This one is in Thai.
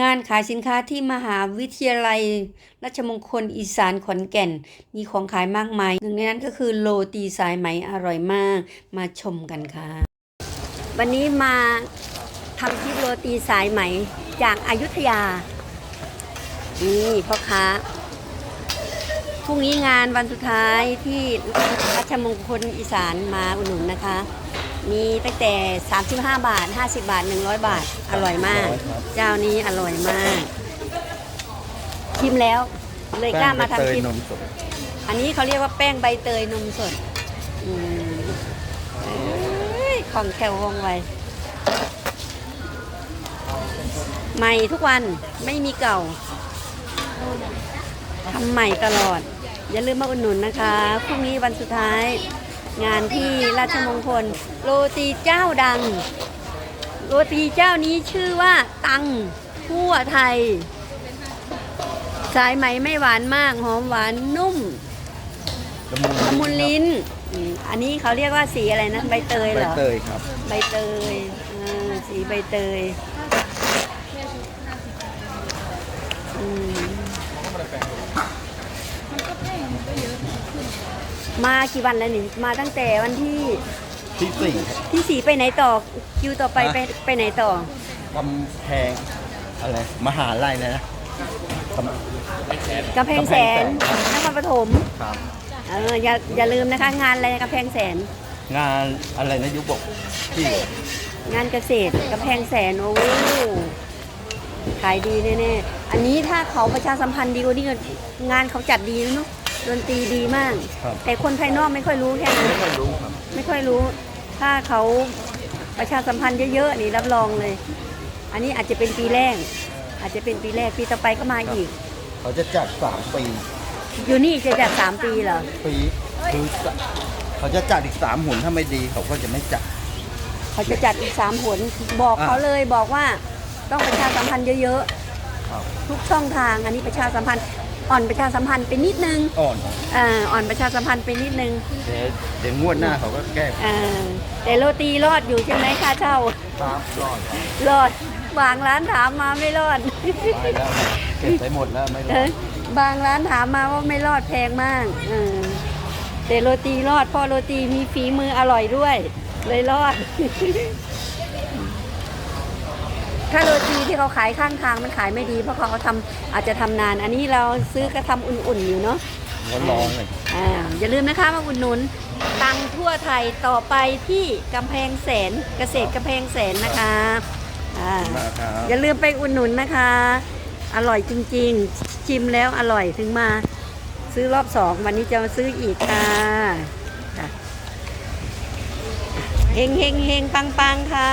งานขายสินค้าที่มหาวิทยาลัย ราชมงคลอีสานขอนแก่น มีของขายมากมาย หนึ่งในนั้นก็คือโรตีสายไหมอร่อยมาก มาชมกันค่ะ วันนี้มาทำคลิปโรตีสายไหมจากอายุทยา นี่พ่อค้าพรุ่งนี้งานวันสุดท้ายที่ราชมงคลอีสานมาอุดหนุนนะคะ มีตั้งแต่ 35 บาท 50 บาท 100 บาท อร่อยมาก เจ้านี้อร่อยมาก ชิมแล้ว เลยกล้ามาทำคลิปนมสดอันนี้เขาเรียกว่าแป้งใบเตยนมสดอืมเอ้ยของแคลวว่องไวใหม่ทุกวันไม่มีเก่าทำใหม่ตลอด อย่าลืมมาอุดหนุนนะคะพรุ่งนี้วันสุดท้าย งานที่ราชมงคล โรตีเจ้าดัง โรตีเจ้านี้ชื่อว่าตังทั่วไทย สายไหมไม่หวานมาก หอมหวานนุ่มละมุนละมุนลิ้นอืมอันนี้เขาเรียกว่าสีอะไรนะ ใบเตยใบเหรอเตยครับ ใบเตยเออสีใบเตยอื มมากี่วันแล้วนี่มาตั้งแต่วันที่ที่สี่ที่สีไปไหนต่อคิวต่อไปไปไปไหนต่อกำแพงอะไรมหาลัยนะกำกำแพงแสนนครปฐมครับเอออย่าอย่าลืมนะคะงานอะไรกำแพงแสน งานอะไรนะยุบกที่งานเกษตรกำแพงแสนโอ้ขายดีแน่ๆ อันนี้ถ้าเขาประชาสัมพันธ์ดีกว่านี้ก็งานเขาจัดดีนะเนาะดนตรีดีมาก ครับ แต่คนภายนอกไม่ค่อยรู้แค่นั้นไม่ค่อยรู้ครับ ไม่ค่อยรู้ ถ้าเขาประชาสัมพันธ์เยอะๆนี่รับรองเลย อันนี้อาจจะเป็นปีแรก อาจจะเป็นปีแรกปีต่อไปก็มาอีก เขาจะจัดสามปี อยู่นี่จะจัดสามปีเหรอปีคือเขาจะจัดอีกสามหุ่นถ้าไม่ดีเขาก็จะไม่จัด เขาจะจัดอีกสามผลบอกอะเขาเลยบอกว่าต้องประชาสัมพันธ์เยอะ ครับๆทุกช่องทางอันนี้ประชาสัมพันธ์อ่อนประชาสัมพันธ์ไปนิดนึงอ่อนอ่าอ่อนประชาสัมพันธ์ไปนิดนึงเดี๋ยวเดี๋ยวงวดหน้าเขาก็แก้อ่าแต่โรตีรอดอยู่ใช่ไหมค่าเช่าตามรอดครับรอดบางร้านถามมาไม่รอด ไปแล้วเก็บไปหมดแล้วไม่รอเอ้ดยบางร้านถามมาว่าไม่รอดแพงมากเออแต่โรตีรอดเพราะโรตีมีฝีมืออร่อยด้วย เลยรอด ถ้าโรตีที่เขาขายข้างทางมันขายไม่ดี เพราะเขาทำอาจจะทำนาน อันนี้เราซื้อกระทำอุ่นๆอยู่เนาะ ร้อนๆเลยอ่าอย่าลืมนะคะมาอุดหนุนตังทั่วไทยต่อไปที่กำแพงแสนเกษตรกำแพงแสนนะคะอ่ามาครับอย่าลืมไปอุดหนุนนะคะ อร่อยจริงๆ ชิมแล้วอร่อยถึงมา ซื้อรอบสองวันนี้จะมาซื้ออีกค่ะจ้ะเฮงเฮงเฮงปังปังค่ะ